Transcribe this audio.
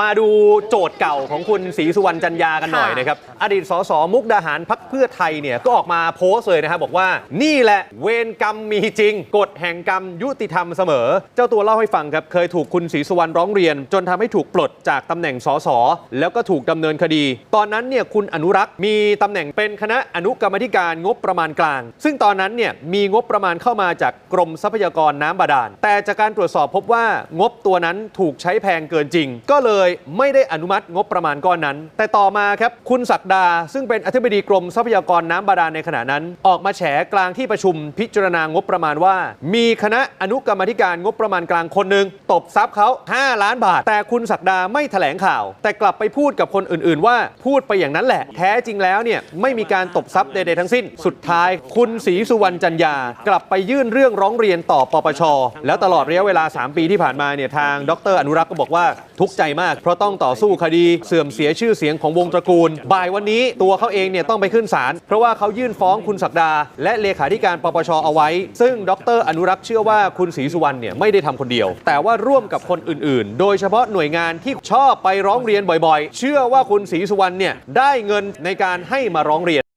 มาดูโจทย์เก่าของคุณศรีสุวรรณจันยากันหน่อยค่ะนะครับ อดีตสสมุกดาหารพักเพื่อไทยเนี่ยก็ออกมาโพสต์เลยนะครับบอกว่านี่แหละเวรกรรมมีจริง กฎแห่งกรรมยุติธรรมเสมอ เจ้าตัวเล่าให้ฟังครับ เคยถูกคุณศรีสุวรรณร้องเรียน จนทำให้ถูกปลดจากตำแหน่งสสแล้วก็ถูกดำเนินคดี ตอนนั้นเนี่ยคุณอนุรักษ์มีตำแหน่งเป็นคณะอนุกรรมาธิการงบประมาณกลาง ซึ่งตอนนั้นเนี่ยมีงบประมาณเข้ามาจากกรมทรัพยากรน้ำบาดาลแต่จากการตรวจสอบพบว่างบตัวนั้นถูกใช้แพงเกินจริง ก็เลยไม่ได้อนุมัติงบประมาณก้อนนั้น แต่ต่อมาครับคุณศักดา ซึ่งเป็นอธิบดีกรมทรัพยากรน้ำบาดาลในขณะนั้น ออกมาแฉกลางที่ประชุมพิจารณางบประมาณว่า มีคณะอนุกรรมธิการงบประมาณกลางคนหนึ่งตบทรัพย์เขา 5 ล้านบาท แต่คุณศักดาไม่แถลงข่าว แต่กลับไปพูดกับคนอื่น ๆ ว่าพูดไปอย่างนั้นแหละ แท้จริงแล้วเนี่ยไม่มีการตบทรัพย์ใดๆทั้งสิ้น สุดท้าย คุณศรีสุวรรณจันยากลับไปยื่นเรื่องร้องเรียนต่อปปชแล้วตลอดระยะเวลา 3 ปีที่ผ่านมาเนี่ยทางดร อนุรักษ์ก็บอกว่าทุกข์ใจมากเพราะต้องต่อสู้คดีเสื่อมเสียชื่อเสียงของวงตระกูล บ่ายวันนี้ตัวเขาเองเนี่ยต้องไปขึ้นศาลเพราะว่าเขายื่นฟ้องคุณศักดา และเลขาธิการปปชเอาไว้ ซึ่งดรอนุรักษ์เชื่อว่าคุณศรีสุวรรณเนี่ยไม่ได้ทำคนเดียว แต่ว่าร่วมกับคนอื่น ๆ โดยเฉพาะหน่วยงานที่ชอบไปร้องเรียนบ่อย ๆ เชื่อว่าคุณศรีสุวรรณเนี่ยได้เงินในการให้มาร้องเรียน